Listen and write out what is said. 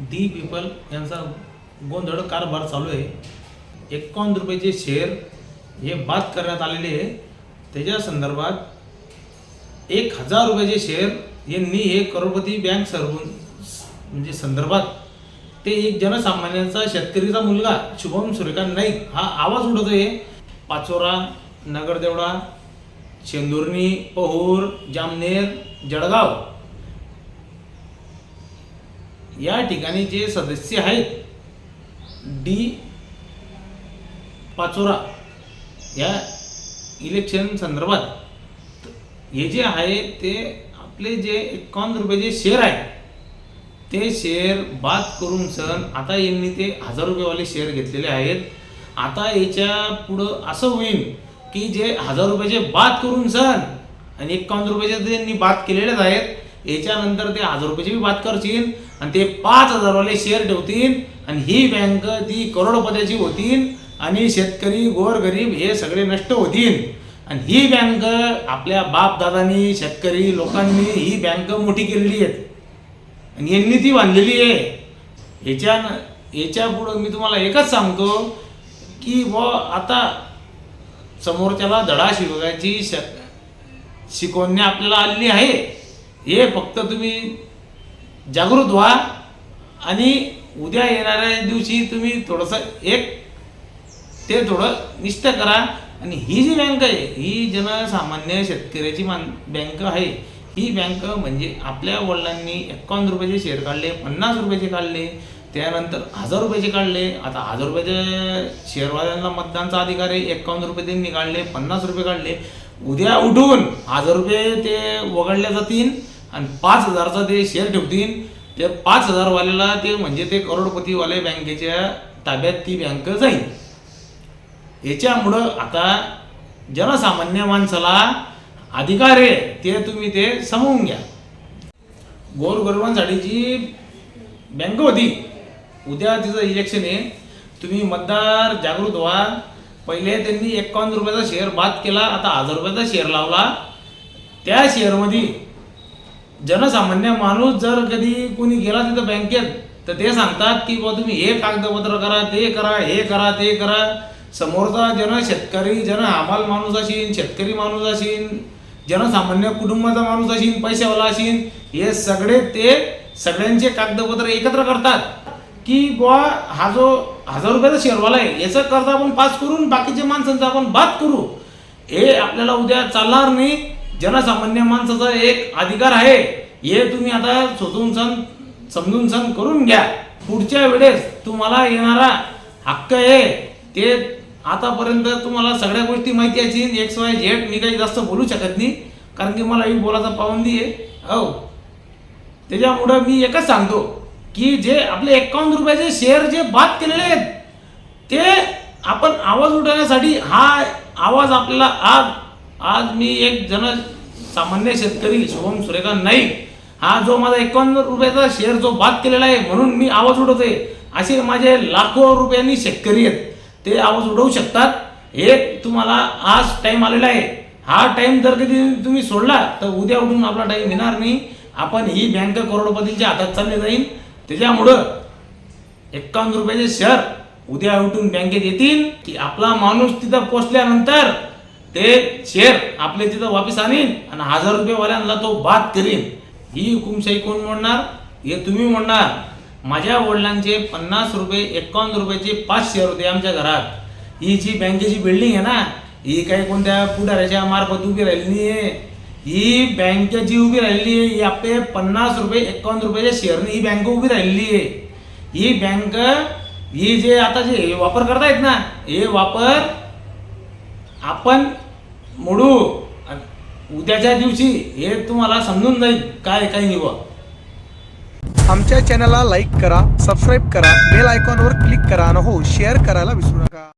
The people यांचा गोंधळ कारभार चालू आहे. एकावन्न रुपयाचे शेअर हे बाद करण्यात आलेले आहे. त्याच्या संदर्भात एक हजार रुपयाचे शेअर यांनी हे करोडपती बँक सरवून म्हणजे संदर्भात ते एक जनसामान्यांचा शेतकरीचा मुलगा शुभम सूर्यकांत नाईक हा आवाज उठवतोय. पाचोरा नगरदेवडा शेंदुर्णी पहूर जामनेर जळगाव. या ठिकाणी जे सदस्य आहेत डी पाचोरा या इलेक्शन संदर्भात हे जे आहे ते आपले जे एकावन्न रुपयाचे शेअर आहे ते शेअर बाद करून सन आता यांनी ते हजार रुपयेवाले शेअर घेतलेले आहेत. आता याच्या पुढं असं होईल की जे हजार रुपयाचे बाद करून सन आणि एकावन्न रुपयाचे त्यांनी बाद केलेलेच आहेत याच्यानंतर ते हजार रुपयाचे बी बाद करशील आणि ते पाच हजारवाले शेअर ठेवतील आणि ही बँक ती करोडपत्याची होतील आणि शेतकरी गोरगरीब हे सगळे नष्ट होतील. आणि ही बँक आपल्या बापदादांनी शेतकरी लोकांनी ही बँक मोठी केलेली आहे आणि यांनी ती बांधलेली आहे. याच्या याच्या पुढं मी तुम्हाला एकच सांगतो की व आता समोरच्याला धडा शिकवायची श शिकवण्या आपल्याला आलेली आहे. हे फक्त तुम्ही जागृत व्हा आणि उद्या येणाऱ्या दिवशी तुम्ही थोडंसं एक ते थोडं निष्ठ करा. आणि ही जी बँक आहे ही जनसामान्य शेतकऱ्याची मान बँक आहे. ही बँक म्हणजे आपल्या वडिलांनी एकावन्न रुपयाचे शेअर काढले पन्नास रुपयाचे काढले त्यानंतर हजार रुपयाचे काढले. आता हजार रुपयाचे शेअरवाल्यांना मतदानचा अधिकार आहे. एकावन्न रुपये त्यांनी काढले पन्नास रुपये काढले. उद्या उठून हजार रुपये ते वगळल्या जातील. आणि पाच हजारचा ते शेअर ठेवतील. ते पाच हजारवाल्याला ते म्हणजे ते करोडपतीवाले बँकेच्या ताब्यात ती बँक जाईल. याच्यामुळं आता जनसामान्य माणसाला अधिकार आहे ते तुम्ही ते समवून घ्या. गोरगरिबांसाठी जी बँक होती उद्या तिचं इलेक्शन आहे. तुम्ही मतदार जागृत व्हा. पहिले त्यांनी एकावन्न रुपयाचा शेअर बाद केला आता हजार रुपयाचा शेअर लावला. त्या शेअरमध्ये जनसामान्य माणूस जर कधी कोणी गेला तिथं बँकेत तर ते सांगतात की बा तुम्ही हे कागदपत्र करा ते करा हे करा ते करा. समोरचा जन शेतकरी जन हमाल माणूस असेल शेतकरी माणूस असेल जनसामान्य कुटुंबाचा माणूस असेल पैशावाला असेल हे सगळे ते सगळ्यांचे कागदपत्र एकत्र करतात. की बुवा हा जो हजार रुपयाचा शेअरवाला आहे याचं कर्ज आपण पास करून बाकीच्या माणसांचा आपण बाद करू. हे आपल्याला उद्या चालणार नाही. जनसामान्य माणसाचा एक अधिकार आहे. हे तुम्ही आता स्वतून सण समजून सण करून घ्या. पुढच्या वेळेस तुम्हाला येणारा हक्क आहे. ते आतापर्यंत तुम्हाला सगळ्या गोष्टी माहिती असतील एक्स वाय झेड मी काही जास्त बोलू शकत नाही. कारण की मला ही बोलायचा पाबंदी आहे. हो. त्याच्यामुळं मी एकच सांगतो की जे आपले एकावन्न रुपयाचे शेअर जे बाद केलेले आहेत ते आपण आवाज उठवण्यासाठी हा आवाज आपल्याला आज आज मी एक जन सामान्य शेतकरी शुभम सूर्यकांत नाईक. हा जो माझा एकावन्न रुपयाचा शेअर जो बाद केलेला आहे म्हणून मी आवाज उठवते असे माझे लाखो रुपयांनी शेतकरी आहेत. ते आवाज उठवू शकतात. हे तुम्हाला आज टाईम आलेला आहे. हा टाइम जर कधी तुम्ही सोडला तर उद्या उठून आपला टाईम येणार नाही आपण ही बँक करोडपतींच्या हातात चालली जाईल त्याच्यामुळं एकावन्न रुपयाचे शेअर उद्या उठून बँकेत येतील. की आपला माणूस तिथं पोचल्यानंतर ते शेअर आपले तिथं वापस आणीन आणि हजार रुपयेवाल्यांना तो बाद करीन. ही हुकुमशाही कोण म्हणणार हे तुम्ही म्हणणार माझ्या वडिलांचे पन्नास रुपये एकावन्न रुपयाचे पाच शेअर होते आमच्या घरात. ही जी बँकेची बिल्डिंग आहे ना ही काही कोणत्या पुढाऱ्याच्या मार्फत उभी राहिली आहे ही बँक जी उभी राहिली आहे ही आपले पन्नास रुपये एकावन्न रुपयाच्या शेअरने ही बँक उभी राहिली आहे ही बँक ही जे आता जे हे वापर करतायत ना हे वापर आपण मोडू. उद्याच्या दिवशी हे तुम्हाला समजून जाईल काय काय निवड आमच्या चॅनलला लाईक करा सबस्क्राईब करा बेल आयकॉनवर क्लिक करा आणि हो शेअर करायला विसरू नका.